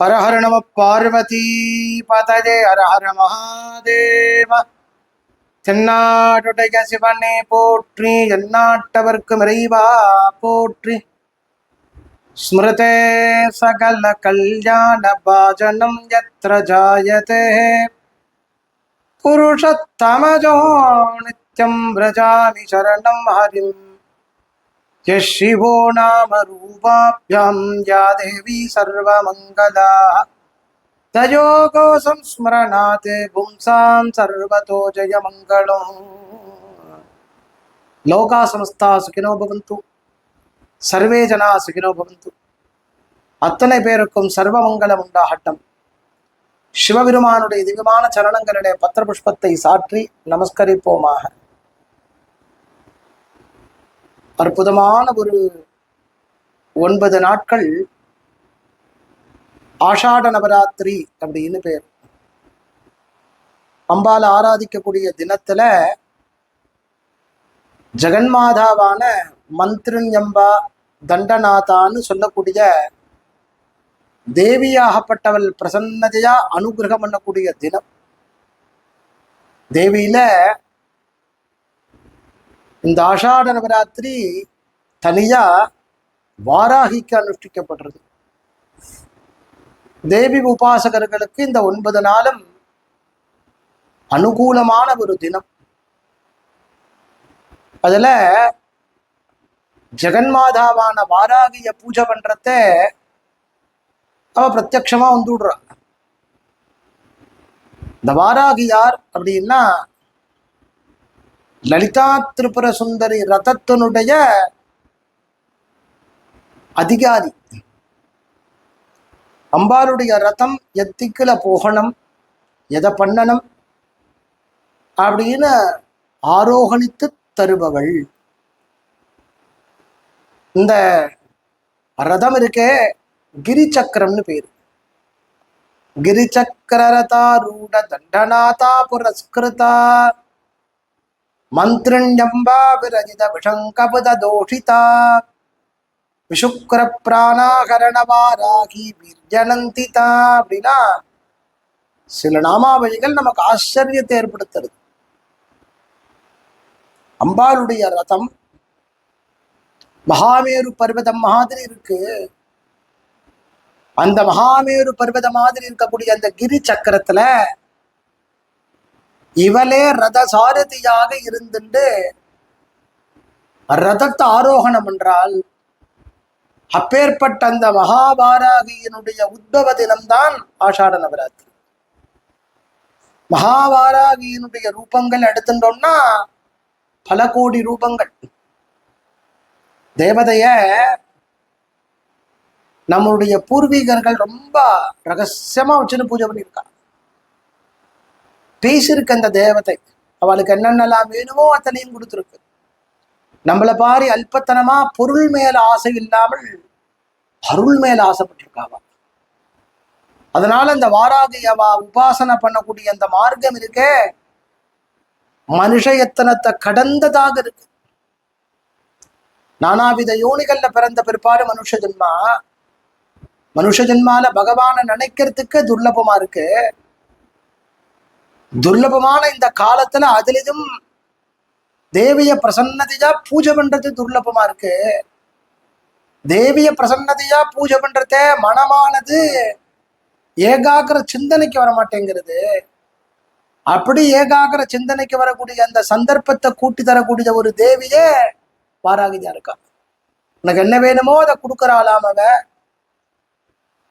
ஹர ஹர நம பார்வதி பதஜே ஹர ஹர மகாதேவ தென்னாட்டுடைய சிவனே போற்றி எந்நாட்டவர்க்கும் இறைவா போற்றி ஸ்மிருதே சகல கல்யாண பாஜனம் யத்ர ஜாயதே புருஷத்தமஜோ நித்யம் व्रजामि शरणं हरिम् यः शिवो नाम रूपाभ्यां या देवी सर्वमङ्गला तयोगो संस्मरणात् पुंसां सर्वतो जयमङ्गलम् लोका समस्ता सुखिनो भवन्तु சர்வே ஜனா சுகினோ பவந்து அத்தனை பேருக்கும் சர்வமங்கலம் உண்டாகட்டும் சிவபெருமானுடைய திவ்யமான சரணங்களுடைய பத்திர புஷ்பத்தை சாற்றி நமஸ்கரிப்போமாக அற்புதமான ஒரு ஒன்பது நாட்கள் ஆஷாட நவராத்திரி அப்படின்னு பேர். அம்பால ஆராதிக்கக்கூடிய தினத்துல ஜெகன்மாதாவான மந்திரஞ்சம்பா தண்டநாதான்னு சொல்லக்கூடிய தேவியாகப்பட்டவள் பிரசன்னதையா அனுகிரகம் பண்ணக்கூடிய தினம். தேவியில இந்த ஆஷாட நவராத்திரி தனியா வாராகிக்கு அனுஷ்டிக்கப்படுறது தேவி உபாசகர்களுக்கு இந்த ஒன்பது நாளும் அனுகூலமான ஒரு தினம். அதுல ஜெகன்மாதாவான வாராகிய பூஜை பண்றத அவ பிரத்யக்ஷமா வந்து இந்த வாராகி யார் அப்படின்னா லலிதா திரிபுர சுந்தரி ரதத்தினுடைய அதிகாரி. அம்பாளுடைய ரதம் எத்திக்கில் போகணும் எதை பண்ணணும் அப்படின்னு ஆரோகணித்து தருபவள். இந்த ரதம் இருக்கே கிரி சக்கரம்னு பேரு கிரி ரூட தண்டநாதா புரஸ்கிருதா மந்திரண்யம்பா விரஜித விஷங்கபத தோஷிதா விஷுக்கர பிராணாகரணவா ராகி வீர்ஜனந்திதா அப்படின்னா சில நாமாவளிகள் நமக்கு ஆச்சரியத்தை ஏற்படுத்துறது அம்பாளுடைய ரதம் மகாமேரு பர்வதம் மாதிரி இருக்கு. அந்த மகாமேரு பர்வதம் மாதிரி இருக்கக்கூடிய அந்த கிரி சக்கரத்துல இவளே ரத சாரதியாக இருந்துட்டு ரதத்தை ஆரோகணம் என்றால் அப்பேற்பட்ட அந்த மகாபாராகியினுடைய உத்பவ தினம்தான் ஆஷாட நவராத்திரி. மகாபாராகியினுடைய ரூபங்கள் எடுத்துட்டோம்னா பல கோடி ரூபங்கள். தேவதைய நம்மளுடைய பூர்வீகர்கள் ரொம்ப ரகசியமா வச்சுன்னு பூஜை பண்ணியிருக்காங்க. பேசியிருக்கு அந்த தேவதை. அவளுக்கு என்னென்னலாம் வேணுமோ அத்தனையும் கொடுத்துருக்கு. நம்மளை பாரி அல்பத்தனமா பொருள் மேல ஆசை இல்லாமல் அருள் மேல ஆசைப்பட்டிருக்காவா அதனால இந்த வாராகியவா உபாசனை பண்ணக்கூடிய அந்த மார்க்கம் இருக்கே. மனுஷ எத்தனத்தை கடந்ததாக இருக்கு. நானாவித யோனிகள்ல பிறந்த பிற்பாடு மனுஷ ஜென்மா. மனுஷ ஜென்மால பகவானை நினைக்கிறதுக்கு துர்லபமா இருக்கு. துர்லபமான இந்த காலத்துல அதிலும் தேவிய பிரசன்னதையா பூஜை பண்றது துர்லபமா இருக்கு? தேவிய பிரசன்னதையா பூஜை பண்றத மனமானது ஏகாகிர சிந்தனைக்கு வர மாட்டேங்கிறது அப்படி ஏகாகிர சிந்தனைக்கு வரக்கூடிய அந்த சந்தர்ப்பத்தை கூட்டி தரக்கூடிய ஒரு தேவியே வாராகிதா இருக்கா? உனக்கு என்ன வேணுமோ அதை கொடுக்கறாளாம் அவ.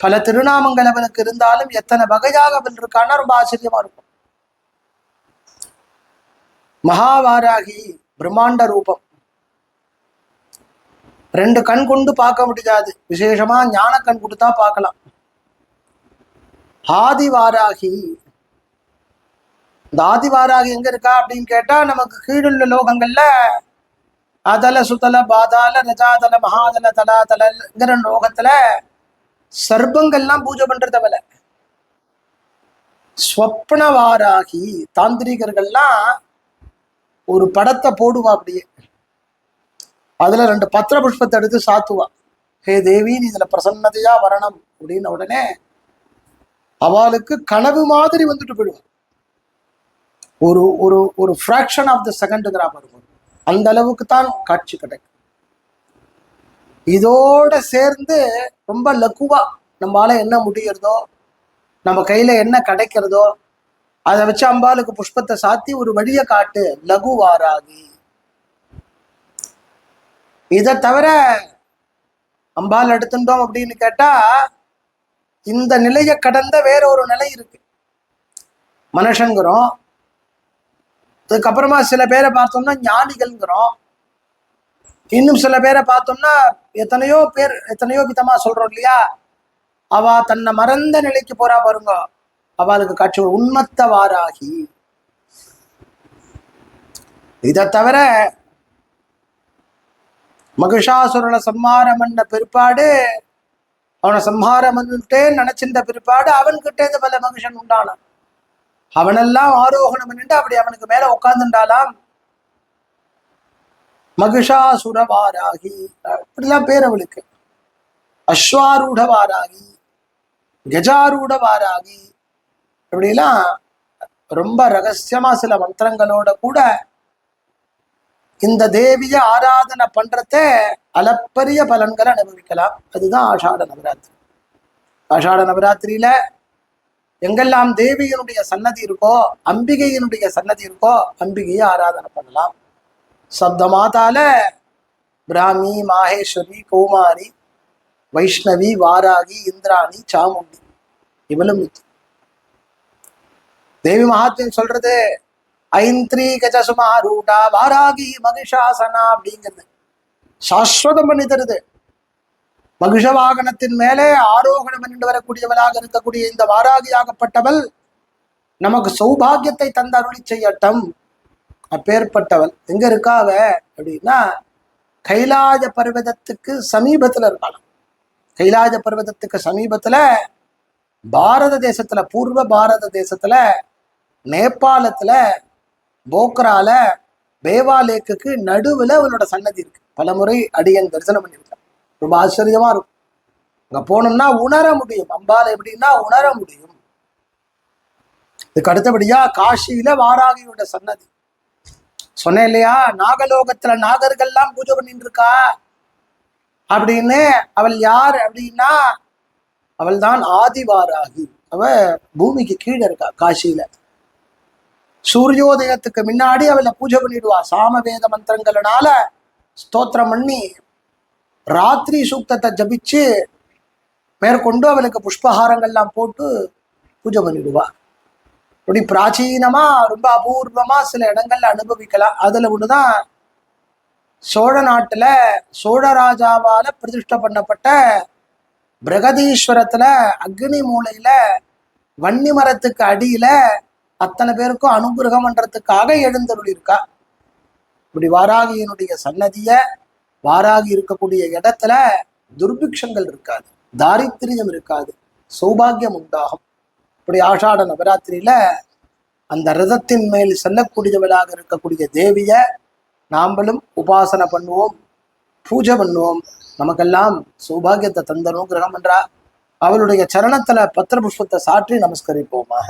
பல திருநாமங்கள் அவனுக்கு இருந்தாலும் எத்தனை வகையாக அவள் இருக்கான்னா ரொம்ப ஆச்சரியமா இருக்கும். மகாவாராகி பிரம்மாண்ட ரூபம். ரெண்டு கண் கொண்டு பார்க்க முடியாது. விசேஷமா ஞான கண் கொடுத்தா பார்க்கலாம். ஆதிவாராகி இந்த ஆதிவாராகி எங்க இருக்கா அப்படின்னு கேட்டா நமக்கு கீழுள்ள லோகங்கள்ல அதல சுதல பாதால ரஜாதல மகாதல தலாதலங்கிற லோகத்துல சர்ப்பங்கள்லாம் பூஜை பண்றதவல ஸ்வப்ன வாராகி தாந்திரிகர்கள்லாம் ஒரு படத்தை போடுவா அப்படியே. அதுல ரெண்டு பத்திர புஷ்பத்தை எடுத்து சாத்துவா. ஹே தேவி நீ இதுல பிரசன்னதையா வரணும். அப்படின்ன உடனே அவளுக்கு கனவு மாதிரி வந்துட்டு போயிடுவான் ஒரு ஒரு ஒரு ஃப்ராக்ஷன் ஆஃப் த செகண்டுங்கிற பாருங்க அந்த அளவுக்கு தான் காட்சி கிடைக்கும். இதோட சேர்ந்து ரொம்ப லகுவா நம்மளால என்ன முடியறதோ நம்ம கையில என்ன கிடைக்கிறதோ அதை வச்சு அம்பாளுக்கு புஷ்பத்தை சாத்தி ஒரு வழியை காட்டு. லகுவாராகி இதை தவிர அம்பாள் எடுத்துட்டோம் அப்படின்னு கேட்டா இந்த நிலையை கடந்த வேற ஒரு நிலை இருக்கு. மனுஷங்கிறோம் அதுக்கப்புறமா சில பேரை பார்த்தோம்னா ஞானிகள்ங்கிறோம். இன்னும் சில பேரை பார்த்தோம்னா எத்தனையோ பேர் எத்தனையோ விதமா சொல்றோம் இல்லையா? அவ தன்னை மறந்த நிலைக்கு போறா பாருங்க. அவளுக்கு காட்சி உண்மத்தவாராகி இதை தவிர மகிஷாசுரனை சம்ஹாரம் பண்ண பிற்பாடு அவனை சம்ஹாரம் பண்ணிட்டேன்னு நினைச்சிருந்த பிற்பாடு அவன்கிட்ட இருந்து பல மகிஷன் உண்டானான். அவனெல்லாம் ஆரோகணம் பண்ணிட்டு அப்படி அவனுக்கு மேல உட்கார்ந்துட்டாலாம் மகிஷாசுரவாராகி. அப்படிலாம் பேர் அவளுக்கு. அஸ்வாரூடவாராகி. கஜாரூடவாராகி. இப்படிலாம் ரொம்ப ரகசியமா சில மந்திரங்களோட கூட இந்த தேவிய ஆராதனை பண்றத அளப்பரிய பலன்களை அனுபவிக்கலாம். அதுதான் ஆஷாட நவராத்திரி. ஆஷாட நவராத்திரியில எங்கெல்லாம் தேவியினுடைய சன்னதி இருக்கோ அம்பிகையினுடைய சன்னதி இருக்கோ அம்பிகையை ஆராதனை பண்ணலாம். சப்த மாதால பிராமி மாகேஸ்வரி கௌமாரி வைஷ்ணவி வாராகி இந்திராணி சாமுண்டி இவளும் இது. தேவி மகாத்மியம் சொல்றது ஐந்த்ரீ கஜசுமா ரூடா வாராகி மகிஷாசனா அப்படிங்கிறது. சாஸ்வதம் பண்ணி தருது. மகிஷ வாகனத்தின் மேலே ஆரோகணம் நின்று வரக்கூடியவளாக இருக்கக்கூடிய இந்த வாராகியாகப்பட்டவள் நமக்கு சௌபாகியத்தை தந்த அருளி செய்யட்டம். அப்பேற்பட்டவள். எங்க இருக்காவ அப்படின்னா கைலாஜ பர்வதத்துக்கு சமீபத்துல இருக்கலாம் கைலாஜ பர்வதத்துக்கு சமீபத்துல பாரத தேசத்துல பூர்வ பாரத தேசத்துல நேபாளத்துல போக்ரால பேவா லேக்குக்கு நடுவுல அவளோட சன்னதி இருக்கு. பலமுறை அடியன் தரிசனம் பண்ணியிருக்கான். ரொம்ப ஆச்சரியமா இருக்கும். அங்க போனோம்னா உணர முடியும். அம்பால எப்படின்னா உணர முடியும். இதுக்கு அடுத்தபடியா காஷியில வாராகியோட சன்னதி. சொன்னேன் இல்லையா? நாகலோகத்துல நாகர்கள்லாம் பூஜை பண்ணிட்டு இருக்கா அப்படின்னு அவள் யார் அப்படின்னா அவள் தான் ஆதிவாராகி. அவ பூமிக்கு கீழே இருக்கா காஷியில. சூரியோதயத்துக்கு முன்னாடி அவளை பூஜை பண்ணிடுவா. சாமவேத மந்திரங்களனால ஸ்தோத்திரம் பண்ணி ராத்திரி சூக்தத்தை ஜபிச்சு மேற்கொண்டு அவளுக்கு புஷ்பஹாரங்கள்லாம் போட்டு பூஜை பண்ணிடுவா. இப்படி பிராச்சீனமா ரொம்ப அபூர்வமா சில இடங்கள்ல அனுபவிக்கலாம். அதுல ஒண்ணுதான் சோழ நாட்டுல சோழராஜாவால பிரதிஷ்ட பண்ணப்பட்ட பிரகதீஸ்வரத்துல அக்னி மூலையில வன்னி மரத்துக்கு அடியில அத்தனை பேருக்கும் அனுகிரகம் பண்றதுக்காக எழுந்தருள் இருக்கா இப்படி வாராகியினுடைய சன்னதிய வாராகி இருக்கக்கூடிய இடத்துல துர்பிக்ஷங்கள் இருக்காது தாரித்திரியம் இருக்காது சௌபாகியம் உண்டாகும். இப்படி ஆஷாட நவராத்திரியில அந்த ரதத்தின் மேல் செல்லக்கூடியவளாக இருக்கக்கூடிய தேவிய நாம்பளும் உபாசனை பண்ணுவோம் பூஜை பண்ணுவோம். நமக்கெல்லாம் சௌபாகியத்தை தந்தனும் கிரகம் என்றா அவளுடைய சரணத்துல பத்திர புஷ்பத்தை சாற்றி நமஸ்கரிப்போமாக.